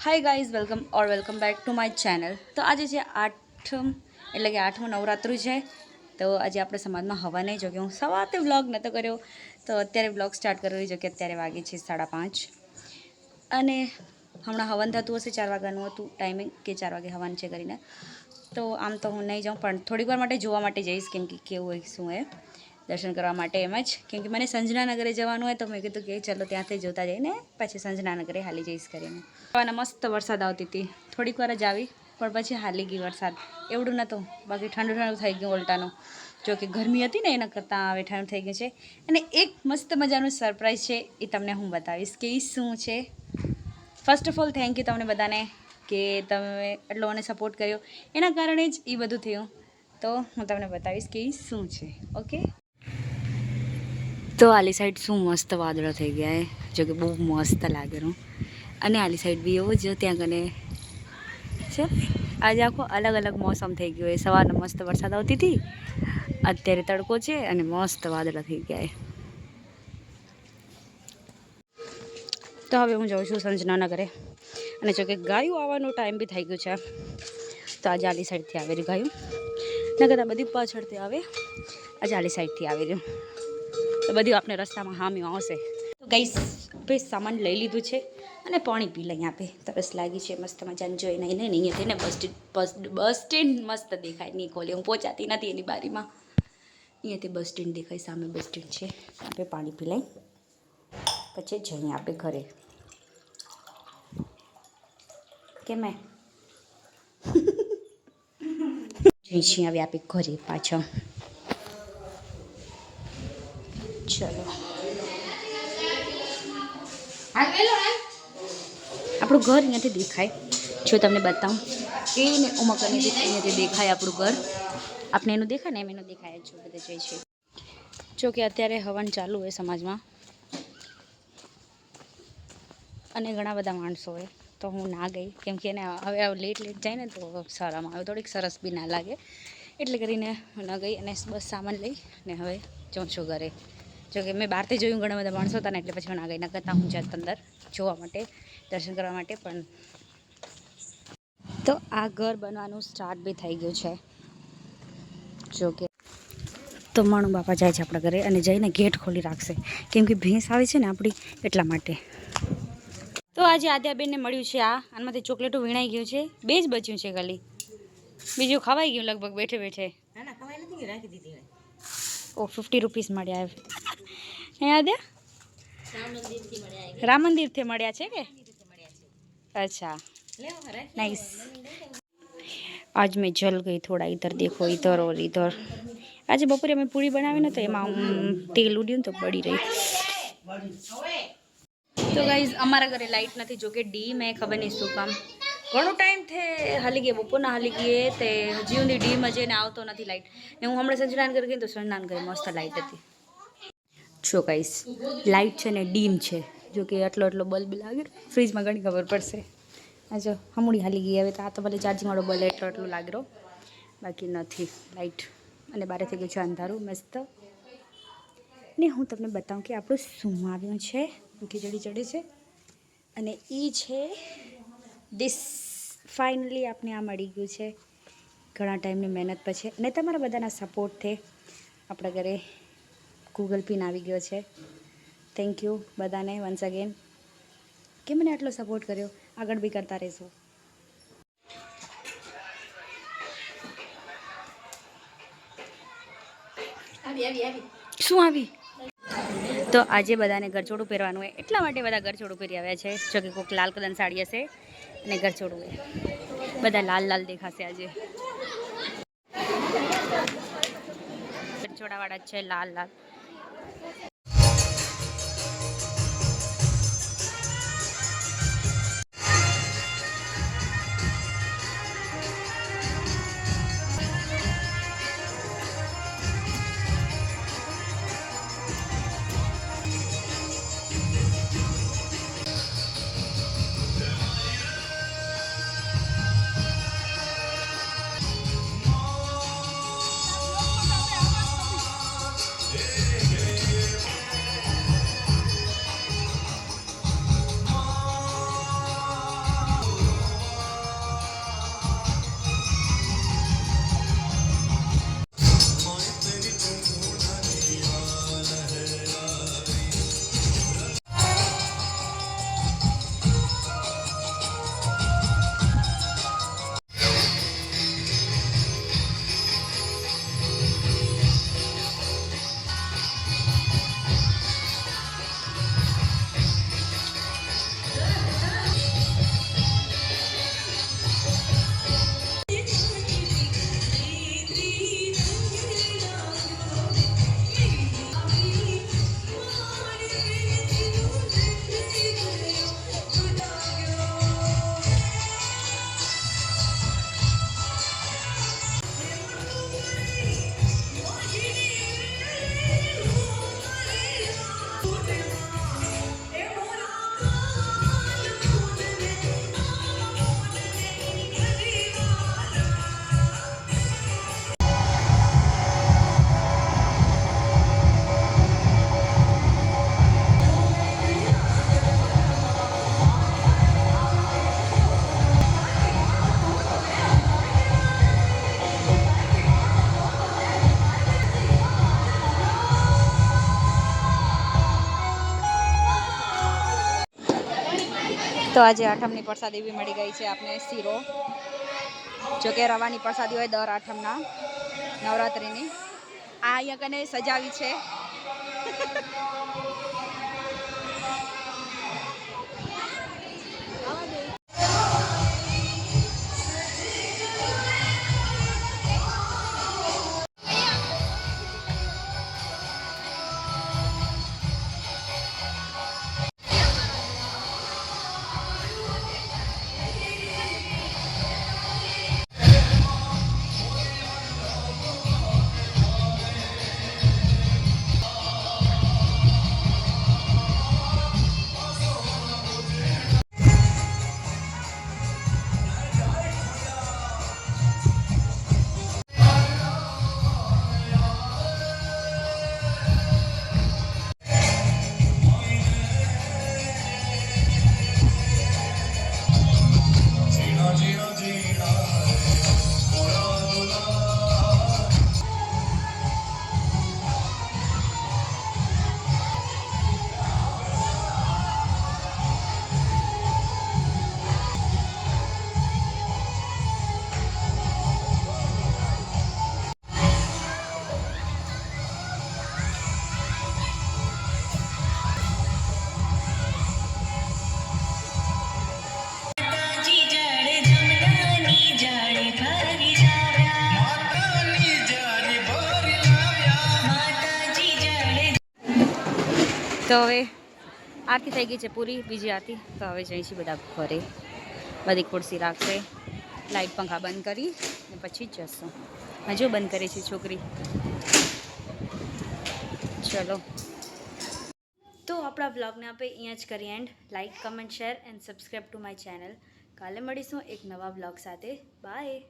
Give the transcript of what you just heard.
Hi guys welcome or welcome back to my channel તો આજે છે આઠમ, એટલે કે આઠમું નવરાત્રું છે, તો આજે આપણે સમાજમાં હવા નહીં જો હું સવારે વ્લોગ નહોતો કર્યો, તો અત્યારે વ્લોગ સ્ટાર્ટ કરી જો કે અત્યારે વાગે છે સાડા પાંચ. અને હમણાં હવન થતું હશે, ચાર વાગ્યાનું હતું ટાઈમિંગ કે ચાર વાગે હવન છે કરીને. તો આમ તો હું નહીં જાઉં, પણ થોડીક વાર માટે જોવા માટે જઈશ, કેમ કે કેવું હોય, શું એ દર્શન કરવા માટે એમ જ. કેમ કે મને સંજના નગરે જવાનું હોય, તો મેં કીધું કે ચલો ત્યાંથી જોતા જઈને પછી સંજના નગરે હાલી જઈશ કરીને. સવારના મસ્ત વરસાદ આવતી હતી. થોડીક વાર જ આવી, પણ પછી હાલી ગઈ વરસાદ. એવડું નહોતું. બાકી ઠંડુ ઠંડુ થઈ ગયું ઉલટાનું. જો કે ગરમી હતી ને એના કરતાં હવે ઠંડુ થઈ ગયું છે. અને એક મસ્ત મજાનું સરપ્રાઈઝ છે એ તમને હું બતાવીશ કે એ શું છે. First of all thank you તમને બધાને કે તમે એટલો મને સપોર્ટ કર્યો. એના કારણે જ એ બધું થયું. તો હું તમને બતાવીશ કે એ શું છે. ઓકે તો આલી સાઈડ શું મસ્ત વાદળો થઈ ગયા એ જો કે બહુ મસ્ત લાગેલું અને આલી સાઈડ બી એવો જ ત્યાં કને છે? આજે આખો અલગ અલગ મોસમ થઈ ગયો એ સવારનો મસ્ત વરસાદ આવતી હતી. અત્યારે તડકો છે અને મસ્ત વાદળા થઈ ગયા તો હવે હું જાઉં છું સંજના નગરે. અને જો કે ગાયું આવવાનો ટાઈમ બી થઈ ગયું છે. તો આજે આલી સાઈડથી આવેલી ગાયું. ન કદાચ બધી પાછળથી આવે. આજે આલી સાઈડથી આવેલી. તો બધું આપણે રસ્તામાં હામી આવશે. તો ગઈ આપણે સામાન લઈ લીધું છે. અને પાણી પી લઈ આપે. તરસ લાગી છે, મસ્ત મજાને જોઈને નહીં નહીં અહીંયાથી ને બસ બસ બસ સ્ટેન્ડ મસ્ત દેખાય. નહીં ખોલે હું પહોંચાતી નથી એની બારીમાં. અહીંયાથી બસ સ્ટેન્ડ દેખાય, સામે બસ સ્ટેન્ડ છે. આપણે પાણી પી લઈ. પછી જઈએ આપણે ઘરે. કેમ જઈ છીએ હવે આપણે ઘરે પાછળ ચલો. આપણું ઘર અહીંયાથી દેખાય. જો તમને બતાવું. એને ઉમક અહીંયાથી દેખાય આપણું ઘર. આપણે એનું દેખાય ને એમ એનું દેખાય જ બધે જઈ છે. જો કે અત્યારે હવન ચાલુ હોય સમાજમાં. અને ઘણા બધા માણસો હોય. તો હું ના ગઈ. કેમ કે એને હવે લેટ લેટ જાય ને તો સારામાં આવે. થોડીક સરસ બી ના લાગે. એટલે કરીને હું ન ગઈ અને બસ સામાન લઈ ને હવે જાઉં છું ઘરે. જો કે મેં બહારથી જોયું ઘણા બધા માણસો હતા ને એટલે પછી હું ના ના કરતાં હું જાત અંદર જોવા માટે, દર્શન કરવા માટે પણ. તો આ ઘર બનવાનું સ્ટાર્ટ બી થઈ ગયું છે. જોકે. તો માણું બાપા જાય છે આપણા ઘરે અને જઈને ગેટ ખોલી રાખશે. કેમ કે ભેંસ આવે છે ને આપણી એટલા માટે. તો આજે આદ્યાબેનને મળ્યું છે આ. આનામાંથી ચોકલેટો વીણાઈ ગયું છે. બે જ બચ્યું છે ખાલી. બીજું ખવાઈ ગયું લગભગ બેઠે બેઠે. ઓ ફિફ્ટી ರುಪೀಸ್ મળ્યા એ યાદ રામ મંદિરથી મળ્યા છે કે? અચ્છા. નાઈસ આજ મેં જલ ગઈ થોડા, ઈધર દેખો, ઈધર, ઓર ઇધર આજે બપોરે અમે પૂરી બનાવી ને તો એમાં તેલ ઉડ્યું તો પડી રહી. તો ગાઈઝ અમારા ઘરે લાઈટ નથી જો કે ડી મેં ખબર નહીં શું કામ. ઘણો ટાઈમ થે હાલી ગયે, બપોરના હાલી ગઈએ તે હજી સુધી ડીમ હજી એને આવતો નથી લાઇટ ને હું હમણાં સંજનાન કરી ગઈ તો સંજનાન કરી મસ્ત લાઇટ હતી. જો ગાઈઝ લાઇટ છે ને ડીમ છે. જો કે આટલો આટલો બલ્બ લાગે ફ્રીજમાં ઘણી ખબર પડશે. આ જો હમણાં હાલી ગઈ, હવે તો આ તો ભલે ચાર્જિંગવાળો બલ્બ એટલો એટલો લાગ્યો. બાકી નથી લાઇટ અને બારે થઈ ગયું છે અંધારું, મસ્ત. ને હું તમને બતાવું કે આપણું શું આવ્યું છે. ખીચડી ચડી છે. અને એ છે ડીશ ફાઇનલી આપણે આ મળી ગયું છે. ઘણા ટાઈમની મહેનત પછી. અને તમારા બધાના સપોર્ટથી આપણા ઘરે ગૂગલ પિન આવી ગયો છે. થેન્ક યુ બધાને વન્સ અગેન કે મને આટલો સપોર્ટ કર્યો? આગળ બી કરતા રહેશો. શું આવી? તો આજે બધાને ગરચોડું પહેરવાનું હોય. એટલા માટે બધા ગરચોડું પહેરી આવ્યા છે. જો કે કોઈક લાલ કલર સાડી હશે. અને હોય બધા લાલ લાલ દેખાશે આજે. ગરચોડાવાળા જ છે લાલ લાલ. તો આજે આઠમની પ્રસાદી એવી મળી ગઈ છે આપને શીરો. જોકે રવાની પ્રસાદી હોય દર આઠમના, નવરાત્રિની. આ અહીંયા કને સજાવી છે. તો હવે આરતી થઈ ગઈ છે પૂરી, બીજી આરતી. તો હવે જઈ છીએ બધા ઘરે. બધી ખુરશી રાખશે લાઇટ પંખા બંધ કરી, ને પછી જ જશું. હજુ બંધ કરે છે છોકરી. ચલો. તો આપણા વ્લોગને આપણે અહીંયા જ કરીએ and like comment share and subscribe to my channel કાલે મળીશું એક નવા વ્લોગ સાથે. બાય